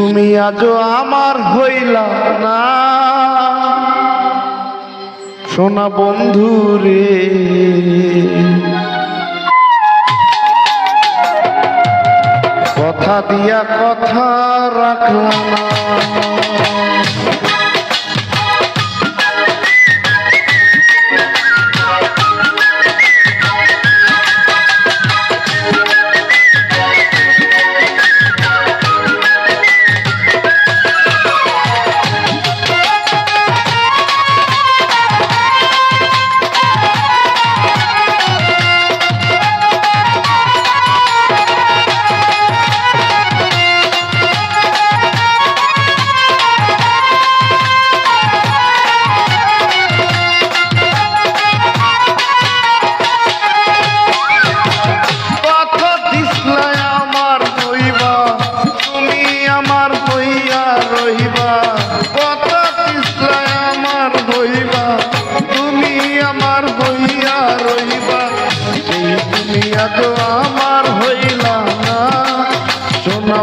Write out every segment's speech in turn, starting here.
তুমি আজ আমার হইলা না। সোনা বন্ধু রে। কথা দিয়া কথা রাখলাম না।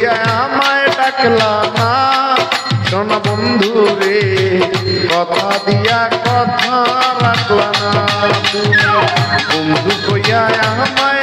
কইয়া আমায় ডাকলা না। সোনা বন্ধু রে, কথা দিয়া কথা রাখলা না। বন্ধু কইয়া আমায়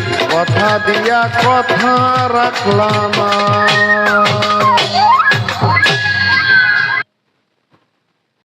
কথা দিয়া কথা রাখলা না